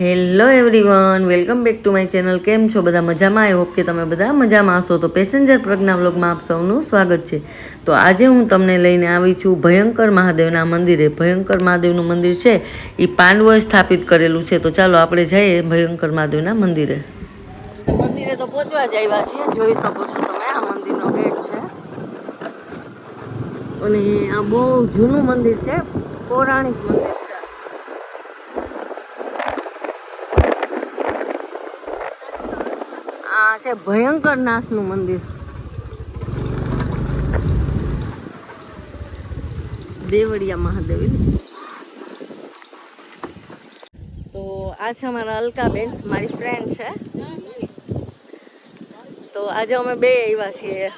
Hello everyone welcome back to my channel કેમ છો બધા? મજામાં? આઈ હોપ કે તમે બધા મજામાં હશો. તો પેસેન્જર પ્રજ્ઞા વ્લોગમાં આપ સૌનું સ્વાગત છે. તો આજે હું તમને લઈને આવી છું ભયંકર મહાદેવના મંદિરે. ભયંકર મહાદેવનું મંદિર છે. એ પાંડવોએ સ્થાપિત કરેલું છે. તો ચાલો આપણે જઈએ ભયંકર મહાદેવના મંદિરે. મંદિરે તો પહોંચવા જ આવ્યા છીએ. જોઈ શકો છો તમે, આ મંદિરનો ગેટ છે. અને આ બહુ જૂનું મંદિર છે. પૌરાણિક મંદિર છે, ભયંકર નાથનું મંદિર. દેવળિયા મહાદેવ તો આ છે અમારા અલકાબેન, મારી ફ્રેન્ડ છે. તો આજે અમે બે આવ્યા છીએ.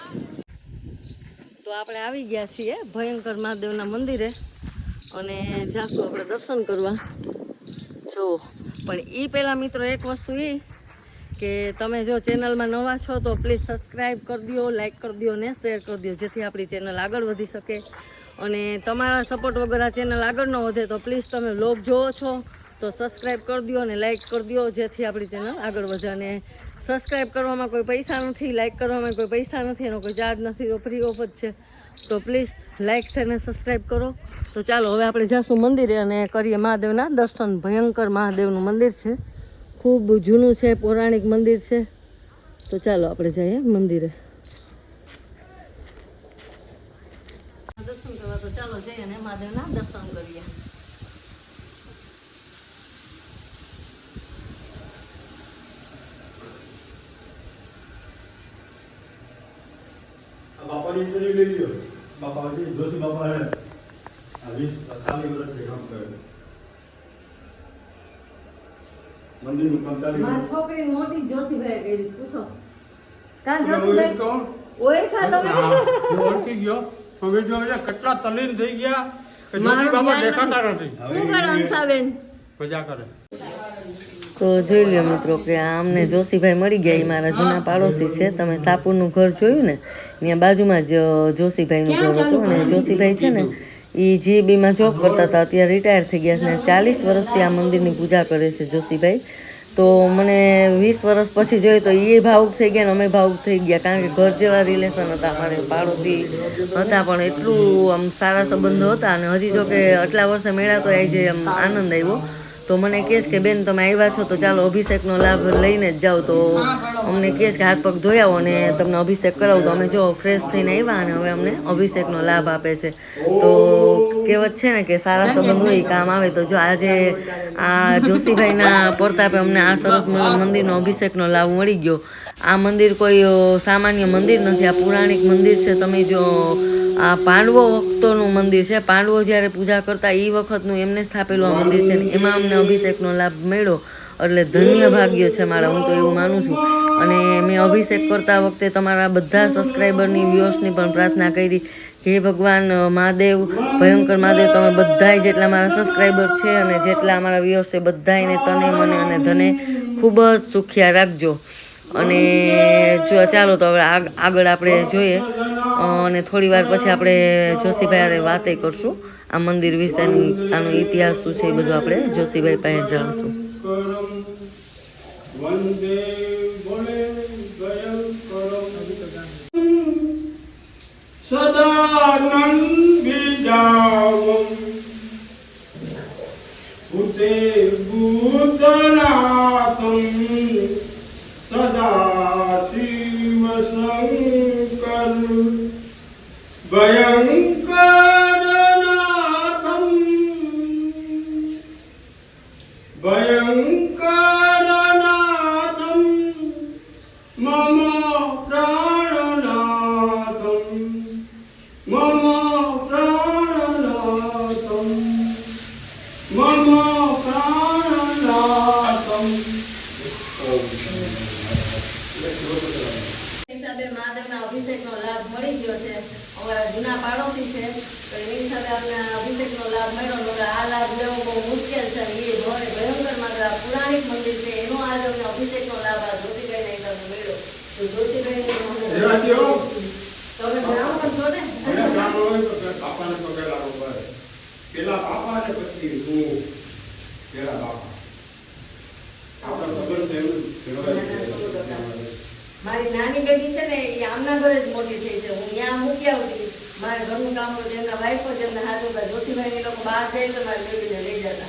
તો આપણે આવી ગયા છીએ ભયંકર મહાદેવના મંદિરે અને જાશું આપણે દર્શન કરવા. જો, પણ એ પહેલાં મિત્રો એક વસ્તુ એ કે તમે જો ચેનલમાં નવા છો તો પ્લીઝ સબસ્ક્રાઈબ કરી દો લાઈક કરી દો ને શેર કરી દો, જેથી આપણી ચેનલ આગળ વધી શકે. અને તમારા સપોર્ટ વગર આ ચેનલ આગળ ન વધે તો પ્લીઝ તમે બ્લોગ જોવો છો તો સબસ્ક્રાઈબ કરી દો અને લાઈક કરી દો, જેથી આપણી ચેનલ આગળ વધે. અને સબસ્ક્રાઈબ કરવામાં કોઈ પૈસા નથી લાઈક કરવામાં કોઈ પૈસા નથી, એનો કોઈ ચાર્જ નથી, તો ફ્રી ઓફ જ છે. તો પ્લીઝ લાઈક શેર અને સબસ્ક્રાઈબ કરો. તો ચાલો, હવે આપણે જઈશું મંદિરે અને કરીએ મહાદેવના દર્શન. ભયંકર મહાદેવનું મંદિર છે. ખૂબ જૂનું છે પૌરાણિક મંદિર છે. તો ચાલો આપણે જઈએ મંદિરે. દર્શન કરવા તો ચાલો જઈએ મહાદેવના દર્શન કરીએ. બાપાની ઇન્ટરવ્યુ લઈ લ્યો. બાપા જોશી બાપા હે. આ ખાલી ચાલીસ કામ કરે છે મંદિરનું ચાલી મારી છોકરી મોટી જોશીભાઈ ગઈ પૂછો. કાં જોશીભાઈ? તો ઓળખા તમે? ઓળખી ગયો. હવે જો કેટલા તલીન થઈ ગયા જ્યોતિ બાબા દેખાતા નથી. શું કરો હંસાબેન મજા કરે. તો જોઈ લ્યો મિત્રો કે આ અમને જોશીભાઈ મળી ગયા. એ મારા જૂના પાડોશી છે. તમે સાપુરનું ઘર જોયું ને? ત્યાં બાજુમાં જ જોશીભાઈનું ઘર હતું અને જોશીભાઈ છે ને એ જીબીમાં જોબ કરતા હતા, અત્યારે રિટાયર થઈ ગયા છે ને ચાલીસ વર્ષથી આ મંદિરની પૂજા કરે છે જોશીભાઈ. તો મને વીસ વર્ષ પછી જોઈએ તો એ ભાવુક થઈ ગયા ને અમે ભાવુક થઈ ગયા, કારણ કે ઘર જેવા રિલેશન હતા, અમારે પાડોશી હતા, પણ એટલું આમ સારા સંબંધો હતા અને હજી જો કે આટલા વર્ષે મેળા તો આવી જાય આમ આનંદ આવ્યો. તો મને કહેશ કે બેન, તમે આવ્યા છો તો ચાલો અભિષેકનો લાભ લઈને જ જાઓ. તો અમને કહેશ કે હાથ પગ ધોઈ આવો અને તમને અભિષેક કરાવું. તો અમે જો ફ્રેશ થઈને આવ્યા અને હવે અમને અભિષેકનો લાભ આપે છે. તો કહેવત છે ને કે સારા સંબંધ હોય કામ આવે. તો જો આજે આ જોશીભાઈના પરતાપે અમને આ સરસ મંદિરનો અભિષેકનો લાભ મળી ગયો. આ મંદિર કોઈ સામાન્ય મંદિર નથી. આ પૌરાણિક મંદિર છે. તમે જો આ પાંડવો વખતોનું મંદિર છે. પાંડવો જ્યારે પૂજા કરતા એ વખતનું એમને સ્થાપેલું આ મંદિર છે ને એમાં અમને અભિષેકનો લાભ મળ્યો. એટલે ધન્ય ભાગ્ય છે મારા, હું તો એવું માનું છું. અને મેં અભિષેક કરતા વખતે તમારા બધા સબસ્ક્રાઈબરની વ્યૂઅર્સની પણ પ્રાર્થના કરી. કે ભગવાન, મહાદેવ, ભયંકર મહાદેવ, તમે બધાય જેટલા મારા સબસ્ક્રાઈબર છે અને જેટલા અમારા વ્યૂઅર્સ છે, બધાયને તને, મને અને ધને ખૂબ જ સુખિયા રાખજો. અને ચાલો તો હવે આગ- આગળ આપણે જોઈએ. અને થોડી વાર પછી આપણે જોશીભાઈ હારે વાતે કરશું. આ મંદિર વિશેની આનો ઇતિહાસ શું છે એ બધું આપણે જોશીભાઈ પાસે જાણશું. સદાનંદ ભૂતે ભૂતનાથમ એની આપણે અભિષેકનો લાભ મળ્યો હતો આ લાભ લેવો બહુ મુશ્કેલ છે એ ભવને ભયંકર માત્ર પુરાણિક મંદિર છે એનો આજે અમને અભિષેકનો લાભ આ જ્યોતિભાઈને તમને મળ્યો. તો જ્યોતિભાઈને તમે બ્રાહ્મણ છો ને? બાપાને પગે લાગુ પડે પેલા બાપા ને પછી હું પેલા બાપા. મારી નાની બેટી છે ને એ આમના ઘરે જ મોટી થઈ છે. હું ત્યાં મૂકી આવતી મારે ઘરનું કામ હોય એમના વાઈફો જ એમને હાથ હતા જ્યોતિભાઈ એ લોકો બહાર જાય તો મારી બેબીને લઈ જતા.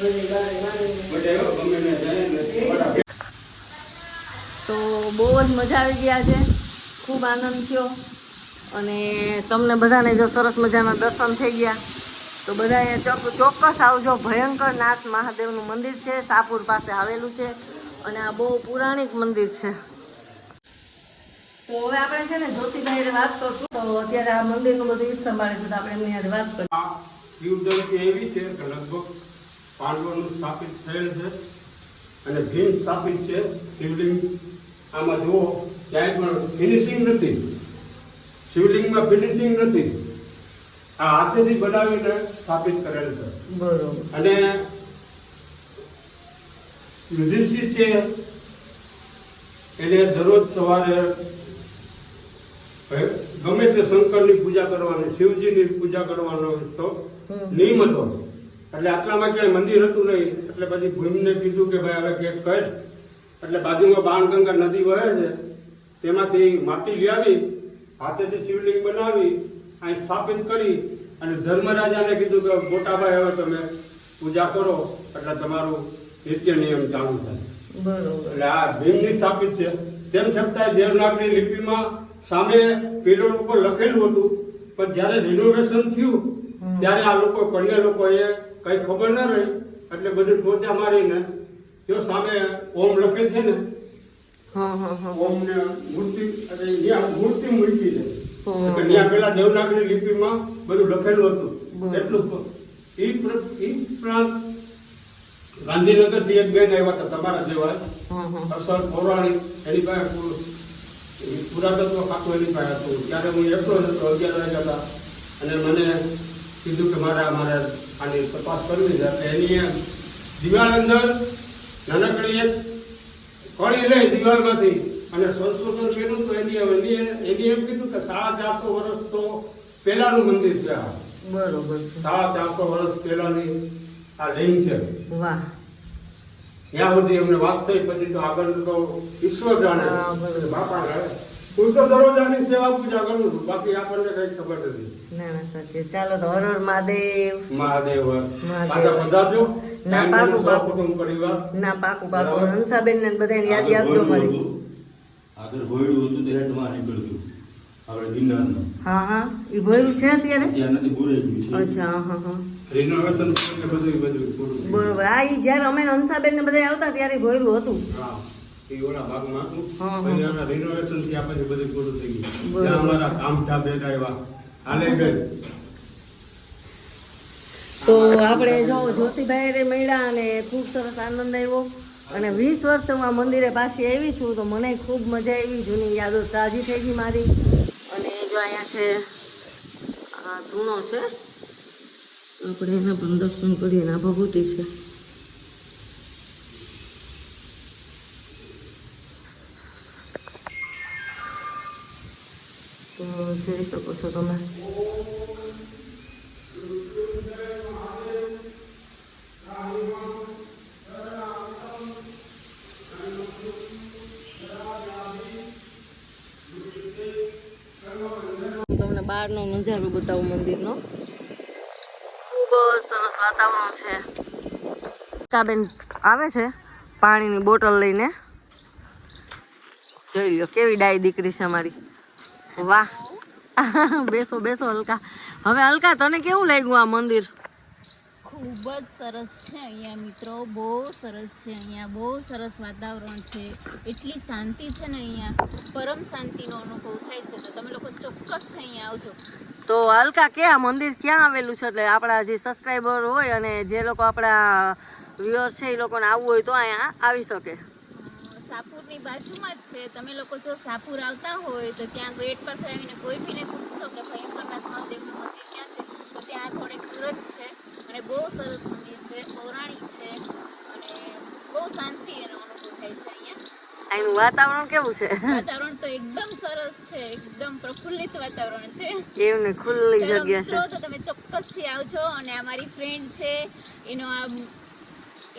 બધી બધા બધા તો બહુ જ મજા આવી ગયા છે. ખૂબ આનંદ થયો. અને તમને બધાને જો સરસ મજાના દર્શન થઈ ગયા તો બધાએ ચોક- ચોક્કસ આવજો. ભયંકર નાથ મહાદેવનું મંદિર છે. સાપુર પાસે આવેલું છે. અને આ બહુ પુરાણિક મંદિર છે. તો હવે આપણે છે ને જ્યોતિભાઈ વાત કરશું. તો અત્યારે આ મંદિરનું બધું ઈ જ સંભાળે છે તો આપણે એમની વાત કરીશું એવી છે કે લગભગ પાંડવોનું સ્થાપિત થયેલ છે અને ભીમ સ્થાપિત છે. શિવલિંગ આમાં જુઓ ક્યાંય પણ ફિનિશિંગ નથી. શિવલિંગમાં ફિનિશિંગ નથી. આ હાથેથી બનાવીને સ્થાપિત કરેલ છે. બરોબર. અને યુધિષ્ઠિર છે એને દરરોજ સવારે ગમે તે શંકરની પૂજા કરવાની શિવજીની પૂજા કરવાનો તો નિયમ હતો. એટલે આટલામાં ક્યાંય મંદિર હતું નહીં. એટલે પછી ભૂમિને કીધું કે ભાઈ હવે કેક કર. એટલે બાજુમાં બાણગંગા નદી વહે છે. તેમાંથી માટી લઈ આવી હાથેથી શિવલિંગ બનાવી અહીં સ્થાપિત કરી અને ધર્મરાજાને કીધું કે મોટાભાઈ હવે તમે પૂજા કરો. એટલે તમારું નિત્ય નિયમ ચાલુ થાય. એટલે આ ભીમની સ્થાપિત છે. તેમ છતાંય દેવનાગરી લિપિમાં સામે પિલોડ ઉપર લખેલું હતું પણ જ્યારે રિનોવેશન થયું ત્યારે આ લોકો કડિયા લોકોએ કંઈ ખબર ન રહી એટલે બધું ટોચા મારીને જો સામે ઓમ લખે છે ને ઓમ ને મૂર્તિ એટલે મૂર્તિ મૂકી છે. ત્યાં પેલા દેવનાગરી લિપિમાં બધું લખેલું હતું. એટલું ઈ પ્રાંત ગાંધીનગરથી એક બેન આવ્યા હતા તમારા જેવા અસર પૌરાણિક એની પાસે પુરાતત્વ ખાતું એની પાસે હતું. ત્યારે હું એકલો હતો અગિયાર વાગ્યા હતા. અને મને કીધું કે મારે મારે આની તપાસ કરવી છે. એટલે એની દિવાળ અંદર નાનકડી એક કળી લઈ દિવાળમાંથી અને સંશોધન કર્યું તો એની એની એની એમ કીધું કે સાડા ચારસો વર્ષ તો પહેલાનું મંદિર છે બરોબર સાડા ચારસો વર્ષ પહેલાની આ લિંગ છે. વાહ. ત્યાં સુધી એમને વાત થઈ પછી તો આગળ તો ઈશ્વર જાણે. બાપા જાણે. હું તો દરરોજાની સેવા પૂજા કરું છું બાકી આપણને કઈ ખબર નથી. ના ના સાચી ચાલો તો હર હર મહાદેવ. મહાદેવ મહાદેવ. પાછા પધારજો. ના, પાકું, પાકું. પરિવાર. ના પાકું પાકું. હંસાબેન ને બધાને યાદી આપજો મારી. આગળ ભોયડું હતું તે હેઠમાં નીકળ્યું આપણે ગિરનારનું. હા હા. એ ભયું છે અત્યારે? ત્યાં નથી અચ્છા હા હા. રિનોવેશન કરીને બધું બધું પૂરું બરોબર. આ ઈ જ્યારે અમે હંસાબેન ને બધા આવતા ત્યારે ભર્યું હતું. હા એ ઓલા ભાગમાં હતું. હા, હા. પછી એના રિનોવેશન થયા પછી બધું પૂરું થઈ ગયું. ત્યાં અમારા કામઠા બેન આવ્યા. હાલે બેન. તો આપણે જો જ્યોતિભાઈ રે મળ્યા અને ખૂબ સરસ આનંદ આવ્યો અને વીસ વર્ષ હું મંદિરે પાછી આવી છું તો મને ખૂબ મજા આવી જૂની યાદો તાજી થઈ ગઈ મારી. અને જો અહીંયા છે આ ધૂણો છે. આપણે એના પણ દર્શન કરીએ એના ભગવતી છે. તો જોઈ શકો છો તમે. તમને બહારનો નજારો બતાવું મંદિરનો. સરસ વાતાવરણ છે. બેન આવે છે પાણીની બોટલ લઈને. જોઈ લો કેવી ડાય દીકરી છે અમારી. વાહ. બેસો બેસો અલકા હવે હલકા, તને કેવું લાગ્યું આ મંદિર? ખૂબ જ સરસ છે અહીંયા, મિત્રો. બહુ સરસ છે અહીંયા. બહુ સરસ વાતાવરણ છે. એટલી શાંતિ છે ને અહીંયા. પરમ શાંતિનો અનુભવ થાય છે. તો તમે લોકો ચોક્કસ અહીંયા આવજો. તો અલકા કે આ મંદિર ક્યાં આવેલું છે? એટલે આપણા જે સબસ્ક્રાઈબર હોય અને જે લોકો આપણા વ્યુઅર છે, એ લોકોને આવવું હોય તો અહીંયા આવી શકે. સાપુરની બાજુમાં જ છે. તમે લોકો જો સાપુર આવતા હોય તો ત્યાં ગેટ પાસે આવીને કોઈ બીને પૂછશો કે ભયંકરનાથ મહાદેવનું મંદિર ક્યાં છે? તો ત્યાં થોડેક દૂર જ છે અને બહુ સરસ મંદિર છે. પૌરાણિક છે અને બહુ શાંતિ એનો અનુભવ થાય છે અહીંનું વાતાવરણ કેવું છે? વાતાવરણ તો એકદમ સરસ છે એકદમ પ્રફુલ્લિત વાતાવરણ છે. એવું ને ખુલ્લી જગ્યા છે. તો તમે ચોક્કસથી આવજો અને મારી ફ્રેન્ડ છે એનો આ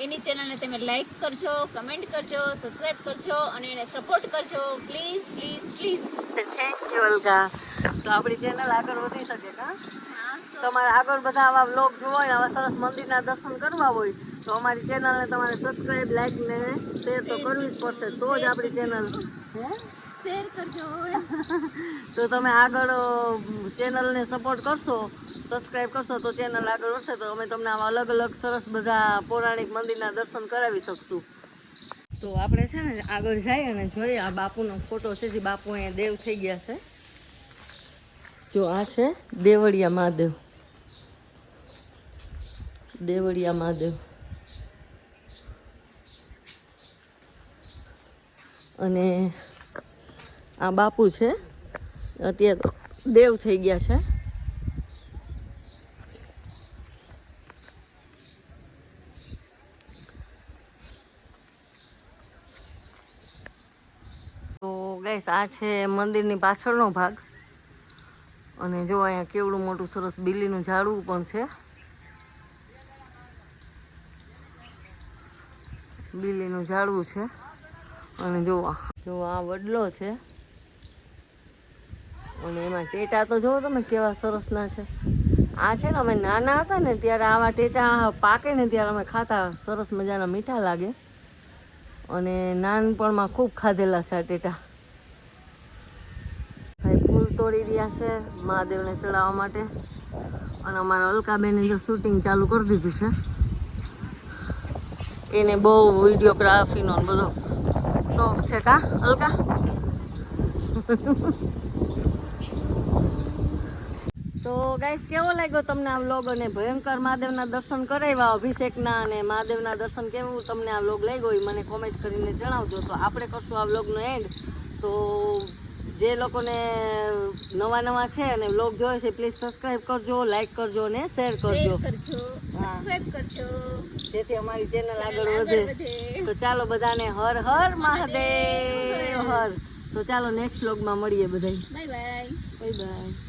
એની ચેનલને તમે લાઈક કરજો કમેન્ટ કરજો સબસ્ક્રાઈબ કરજો અને એને સપોર્ટ કરજો. Please please please thank you Alka તો આપણી ચેનલ આગળ વધી શકે કા તમારે આગળ બધા આવા બ્લોગ જોવા હોય આવા સરસ મંદિરના દર્શન કરવા હોય તો અમારી ચેનલને તમારે સબસ્ક્રાઈબ લાઈક ને શેર તો કરવી જ પડશે. તો જ આપણી ચેનલ શેર કરજો. તો તમે આગળ ચેનલને સપોર્ટ કરશો સબસ્ક્રાઈબ કરશો તો ચેનલ આગળ વધશે. તો અમે તમને આવા અલગ અલગ સરસ બધા પૌરાણિક મંદિરના દર્શન કરાવી શકશું. તો આપણે છે ને આગળ જઈએ અને જોઈએ આ બાપુનો ફોટો છે જે બાપુ અહીંયા દેવ થઈ ગયા છે. જો આ છે દેવળિયા મહાદેવ. દેવળિયા મહાદેવ. અને આ બાપુ છે. અત્યારે દેવ થઈ ગયા છે. ગઈસ આ છે મંદિરની પાછળનો ભાગ. અને જો અહીંયા કેવડું મોટું સરસ બિલ્લીનું ઝાડવું પણ છે. બિલ્લીનું ઝાડવું છે. અને જોવા જોવા આ વડલો છે. અને એમાં ટેટા તો જોવો તમે કેવા સરસના છે. આ છે ને અમે નાના હતા ને ત્યારે આવા ટેટા પાકે ને ત્યારે અમે ખાતા સરસ મજાના મીઠા લાગે. અને નાનપણમાં ખૂબ ખાધેલા છે આ ટેટા. ભાઈ, ફૂલ તોડી રહ્યા છે મહાદેવને ચડાવવા માટે. અને અમારા અલકાબેને જો શૂટિંગ ચાલુ કરી દીધું છે. એને બહુ વિડીયોગ્રાફીનો ને બધો શોખ છે કા અલકા તો ગાઈસ કેવો લાગ્યો તમને આ વ્લોગ અને ભયંકર મહાદેવના દર્શન કરાવ્યા? અભિષેકના અને મહાદેવના દર્શન કેવું તમને આ વ્લોગ લાગ્યો એ મને કોમેન્ટ કરીને જણાવજો. તો આપણે કરશું આ વ્લોગનો એન્ડ તો જે લોકોને નવા નવા છે અને વ્લોગ જોવે છે પ્લીઝ સબસ્ક્રાઇબ કરજો લાઈક કરજો અને શેર કરજો. કરજો જેથી અમારી ચેનલ આગળ વધે. વધે. તો ચાલો બધાને હર હર મહાદેવ. હર. તો ચાલો નેક્સ્ટ વ્લોગમાં મળીએ બધાય. Bye bye bye bye